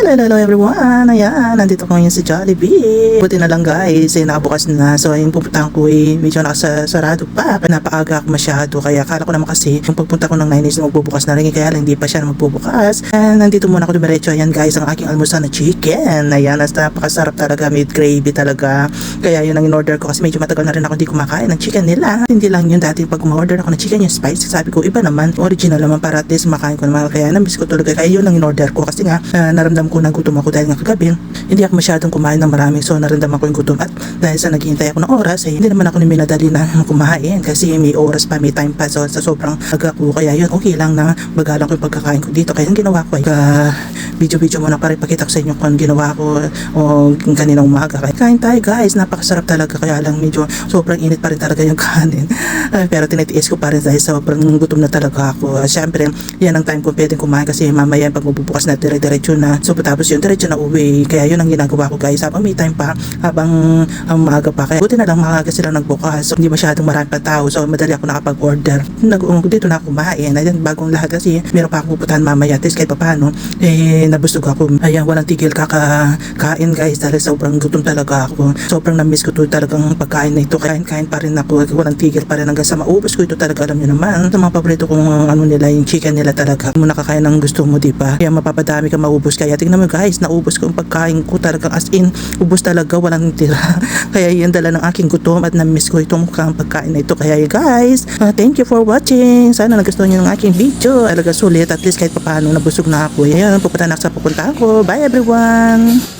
Hello, hello everyone! Ayan, nandito ko ngayon sa Jollibee. Buti na lang guys, eh, nakabukas na. So, ayun, pupuntahan ko eh, medyo nakasarado pa. Napaaga ako masyado. Kaya akala ko naman kasi, yung pagpunta ko ng 9 is magbubukas na rin. Kaya lang, hindi pa siya magbubukas. And nandito muna ako dumiretso. Ayan guys, ang aking almusal na chicken. Ayan, nas napakasarap talaga. Made gravy talaga. Kaya yun ang in-order ko kasi medyo matagal na rin ako hindi kumakain ng chicken nila. Hindi lang yun dati pag umorder ako ng chicken yung spice. Sabi ko, iba naman. Original naman para at least makain ko naman. Kaya namiss ko talaga. Kaya yun ang in-order ko. Kasi nga, ah, naramdam ko na gutom ako dahil nga kagabi. Hindi ako masyadong kumain ng marami. So, naramdam ako yung gutom. At dahil sa naghihintay ako ng oras, eh, hindi naman ako minadali na kumain. Kasi may oras pa, may time pa. So, sa sobrang aga ko. Kaya yun, okay lang na bagalan ko yung pagkakain ko dito. Kaya yung ginawa ko ay uh, video-video muna para ipakita ko sa inyo kung ginawa ko o kaninang umaga. Kaya kain tayo guys. Napakasarap talaga. Kaya lang medyo sobrang init pa rin talaga yung kanin. Ay, pero tinitiis ko pa rin dahil sobrang gutom na talaga ako. Uh, Siyempre, yan ang time ko pwedeng kumain kasi mamaya pag mabubukas na dire-diretso na. So tapos yun, diretso na uwi. Kaya yun ang ginagawa ko guys. Habang may time pa, habang ang maaga pa. Kaya buti na lang maaga sila nagbukas. So hindi masyadong marami pa tao. So madali ako nakapag-order. Nag dito na kumain. Ayan, bagong lahat kasi meron pa akong pupuntahan mamaya. At least kahit paano, eh nabusog ako. Ayan, walang tigil kakakain guys. Dahil sobrang gutom talaga ako. Sobrang na-miss ko to talagang pagkain na ito. Kain-kain pa rin ako. Walang tigil pa rin hanggang sa maubos ko ito talaga. Alam nyo naman. Sa mga paborito kong ano nila, yung chicken nila talaga. Kung nakakain ng gusto mo, di ba? Kaya mapapadami ka maubos. Kaya tingnan mo guys, naubos ko ang pagkain ko talagang as in, ubos talaga, walang tira. Kaya yan dala ng aking gutom at na-miss ko itong mukhang pagkain na ito. Kaya guys, uh, thank you for watching. Sana nagustuhan nyo ng aking video. Talaga sulit, at least kahit paano nabusog na ako. Ayan, pupunta na ako sa pupunta ko. Bye everyone!